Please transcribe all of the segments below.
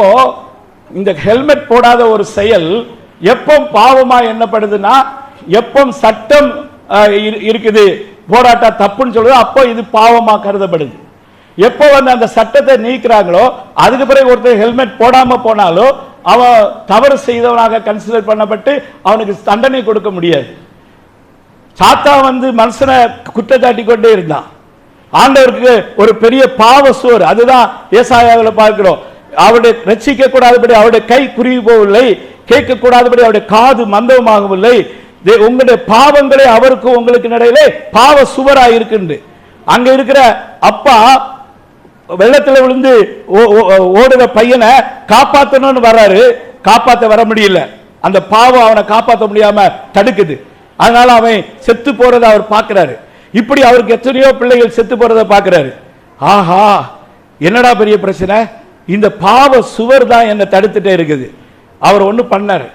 இப்போ இந்த ஹெல்மெட் போடாத ஒரு செயல் எப்போ பாவமா என்னப்படுதுன்னா எப்போ சட்டம் இருக்குது போராட்டா தப்புன்னு சொல்லுது அப்போ இது பாவமா கருதப்படுது. எப்போ வந்து அந்த சட்டத்தை நீக்கிறாங்களோ அதுக்கு பிறகு ஒருத்தர் ஹெல்மெட் போடாம போனாலும் அவன் தவறு செய்தவனாக கன்சிடர் பண்ணப்பட்டு அவனுக்கு தண்டனை கொடுக்க முடியாது. சாத்தா வந்து மனுஷனை குற்றச்சாட்டி கொண்டே இருந்தான். ஆண்டவருக்கு ஒரு பெரிய பாவ சுவர் அதுதான் ஏசாயாவில் பார்க்கிறோம். அவருடைய ரட்சிக்க கூடாதபடி அவருடைய கை குறுகி போகவில்லை கேட்க கூடாதபடி அவருடைய காது மந்தமாகவில்லை. தே- உங்களுடைய பாவங்களே அவருக்கு உங்களுக்கு இடையிலே பாவ சுவராக இருக்கின்ற. அங்க இருக்கிற அப்பா வெள்ளத்துல விழுந்து ஓ- ஓ- ஓடுற பையனை காப்பாற்றணும்னு வர்றாரு. காப்பாத்த வர முடியல. அந்த பாவம் அவனை காப்பாற்ற முடியாம தடுக்குது. அதனால அவன் செத்து போறதை அவர் பார்க்கிறாரு. இப்படி அவருக்கு எத்தனையோ பிள்ளைகள் செத்து போறதை பார்க்கிறாரு. ஆஹா என்னடா பெரிய பிரச்சனை? இந்த பாவ சுவர் தான் என்னை தடுத்துட்டே இருக்குது. அவர் ஒன்றும் பண்ணார்.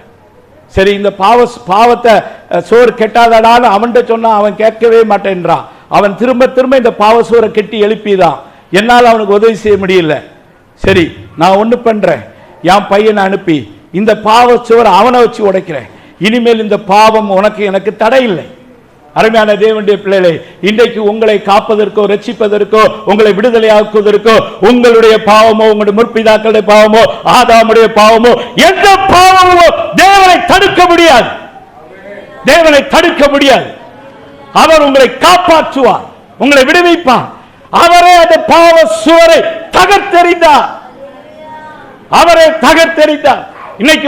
சரி இந்த பாவ பாவத்தை சுவர் சோறு கெட்டாதடான்னு அவன்கிட்ட சொன்னால் அவன் கேட்கவே மாட்டேன்றான். அவன் திரும்ப திரும்ப இந்த பாவ சோரை கெட்டி எழுப்பிதான். என்னால் அவனுக்கு உதவி செய்ய முடியல. சரி நான் ஒன்று பண்ணுறேன் என் பையனை அனுப்பி இந்த பாவ சுவரை அவனை வச்சு உடைக்கிறேன். இனிமேல் இந்த பாவம் உனக்கு எனக்கு தடை இல்லை. அருமையான தேவனுடைய பிள்ளைகளை இன்றைக்கு உங்களை காப்பதற்கோ ரட்சிப்பதற்கோ உங்களை விடுதலையாக்குவதற்கோ உங்களுடைய பாவமோ உங்களுடைய முற்பிதாக்களுடைய பாவமோ ஆதாமுடைய பாவமோ எந்த பாவமோ தேவனை தடுக்க முடியாது. தேவனை தடுக்க முடியாது. அவர் உங்களை காப்பாற்றுவார் உங்களை விடுவிப்பார். அவரே அந்த பாவ சுவரை தகர்த்தெறிந்தார். அவரை தகர்த்தெறிந்தார். இன்னைக்கு